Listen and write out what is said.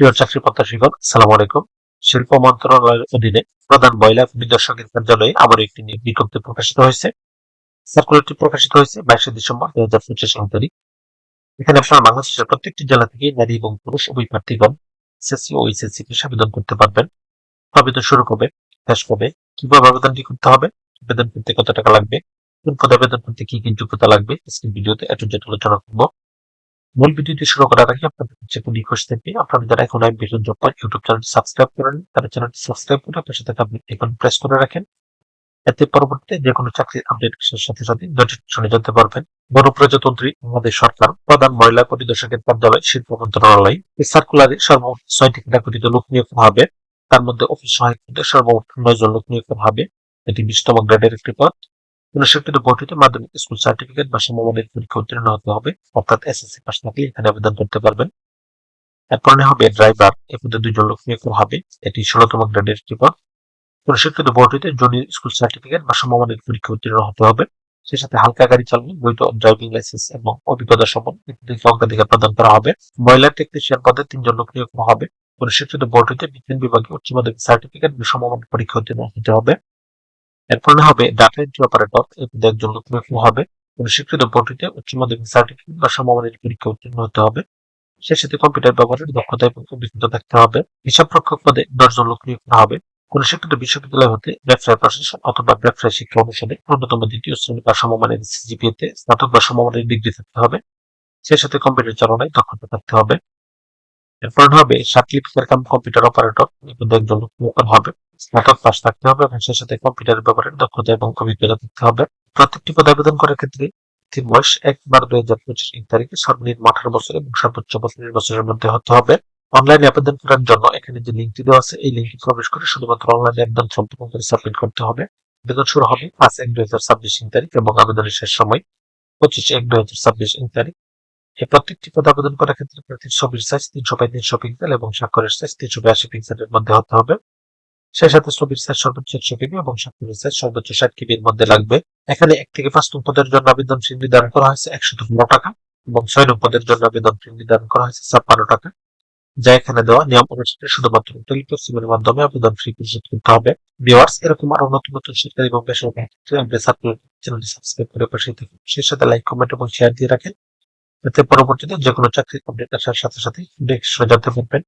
প্রিয় চাকরি প্রত্যাশীগণ সালাম আলাইকুম। শিল্প মন্ত্রণালয়ের অধীনে প্রধান মহিলা পরিদর্শকের কার্যালয়ে আবার একটি বিজ্ঞপ্তি প্রকাশিত হয়েছে। সার্কুলারটি প্রকাশিত হয়েছে বাইশে ডিসেম্বর দুই হাজার পঁচিশ সাল তারিখ এখানে আপনারা বাংলাদেশের প্রত্যেকটি জেলা থেকে নারী এবং পুরুষ উভয় প্রার্থীগণ, এসএসসি ও এইচএসসি কে আবেদন করতে পারবেন। আবেদন শুরু কবে, শেষ কবে, কীভাবে আবেদনটি করতে হবে, আবেদন করতে কত টাকা লাগবে, কোন পদে আবেদন করতে কি কি যোগ্যতা লাগবে স্ক্রিন ভিডিওতে এত আলোচনা করব। মূল ভিডিওটি শুরু করার আগে আপনাদের কাছে একটু রিকোয়েস্ট থাকবে আপনারা যারা এখন আই বিজন জব পান ইউটিউব চ্যানেল সাবস্ক্রাইব করেন, তারা চ্যানেলটি সাবস্ক্রাইব করে আপনার সাথে আপনি এখন প্রেস করে রাখেন। এতে পরবর্তীতে যে কোনো চাকরির আপডেট সাথে সাথে নোটিফিকেশনে জানতে পারবেন। গণপ্রজাতন্ত্রী আমাদের সরকার, প্রধান মহিলা পরিদর্শকের কার্যালয়, শিল্প মন্ত্রণালয়, এই সার্কুলারে সর্বমোট ছয়টি ক্যাটাগরিতে লোক নিয়োগ হবে। তার মধ্যে অফিস সহায়ক পদে সর্বমোট নয় জন লোক নিয়োগ হবে। এটি বিশতম গ্রেডের একটি পদ। স্বীকৃত বোর্ডটিতে মাধ্যমিক স্কুল সার্টিফিকেট বা সমমানের পরীক্ষা উত্তীর্ণ হতে হবে। অর্থাৎ এসএসসি পাস থাকলে এখানে আবেদন করতে পারবেন। এরপরে হবে ড্রাইভার এ পদে দুজন লোক নিয়োগ হবে। এটি ষোলতম গ্রেডের একটি পদ স্বীকৃত জুনিয়র স্কুল সার্টিফিকেট বা সমমানের পরীক্ষা উত্তীর্ণ হতে হবে। সেই সাথে হালকা গাড়ি চালানো বৈধ ড্রাইভিং লাইসেন্স এবং অভিজ্ঞতা সম্পন্ন ইত্যাদিকে অগ্রাধিকার প্রদান করা হবে। মহিলা টেকনিশিয়ান পদে তিনজন লোক নিয়োগ হবে। স্বীকৃত বোর্ডটিতে বিজ্ঞান বিভাগে উচ্চ মাধ্যমিক সার্টিফিকেট বা সমমানের পরীক্ষা উত্তীর্ণ হতে হবে। এরপর হবে ডাটা এন্ট্রি অপারেটর এই একজন লোক নিয়োগ হবে। কোন স্বীকৃত বোর্ডটিতে উচ্চ মাধ্যমিক সার্টিফিকেট বা সমমানের পরীক্ষা উত্তীর্ণ হতে হবে। সে সাথে কম্পিউটার ব্যবহারের দক্ষতা এবং অভিজ্ঞতা থাকতে হবে। হিসাব রক্ষক পদে দশজন লোক নিয়োগ করা হবে। কোন স্বীকৃত বিশ্ববিদ্যালয় হতে ব্যবসায় প্রশাসন অথবা ব্যবসায় শিক্ষা অনুষদে অন্যতম দ্বিতীয় শ্রেণি বা সমমানের সিজিপিএ তে স্নাতক বা সমমানের ডিগ্রি থাকতে হবে। সে সাথে কম্পিউটার চালনায় দক্ষতা থাকতে হবে। এরপর হবে সার্টিফিকেট কাম কম্পিউটার অপারেটর একজন লোক নিয়োগ হবে। স্নাতক পাস থাকতে হবে এবং সেই সাথে কম্পিউটারের ব্যাপারে দক্ষতা এবং অভিজ্ঞতা থাকতে হবে। প্রত্যেকটি পদে আবেদন করার ক্ষেত্রে প্রার্থীর বয়স এক বার দুই হাজার পঁচিশ তারিখে সর্বনিম্ন আঠারো বছর এবং সর্বোচ্চ পঁচিশ বছরের মধ্যে হতে হবে। অনলাইনে আবেদন করার জন্য এখানে যে লিঙ্কটি দেওয়া আছে, এই লিঙ্কে প্রবেশ করে শুধুমাত্র অনলাইনে আবেদন সম্পূর্ণ করে সাবমিট করতে হবে। আবেদন শুরু হবে পাঁচ এক দুই হাজার ছাব্বিশ তারিখ এবং আবেদনের শেষ সময় পঁচিশ এক দুই হাজার ছাব্বিশ তারিখ। এই প্রত্যেকটি পদে আবেদন করার ক্ষেত্রে প্রার্থীর ছবির সাইজ তিনশো বাই তিনশো পিক্সেল এবং স্বাক্ষরের সাইজ তিনশো বিরাশি পিক্সেলের মধ্যে হতে হবে। সেই সাথে ছবির সাইজ সর্বোচ্চ একশো কেবি এবং স্বাক্ষরের সাইজ সর্বোচ্চ ষাট কেবির মধ্যে লাগবে। এখানে এক থেকে পাঁচ নং পদের জন্য আবেদন ফি নির্ধারণ করা হয়েছে একশো পনেরো টাকা এবং ছয় নং পদের জন্য আবেদন ফি নির্ধারণ করা হয়েছে ছাপ্পান্ন টাকা। যা এখানে দেওয়া নিয়ম অনুসারে শুধুমাত্র টেলিপসিমের মাধ্যমে আবেদন ফি পরিশোধ করতে হবে। ভিওয়ার্স এরকম আরও নতুন নতুন সরকারি এবং বেসরকারি চ্যানেলটি সাবস্ক্রাইব করে পাশে থাকুন। সেই সাথে লাইক কমেন্ট এবং শেয়ার দিয়ে রাখেন। এতে পরবর্তীতে যে কোনো চাকরির আপডেট আসার সাথে সাথে জানতে পারবেন।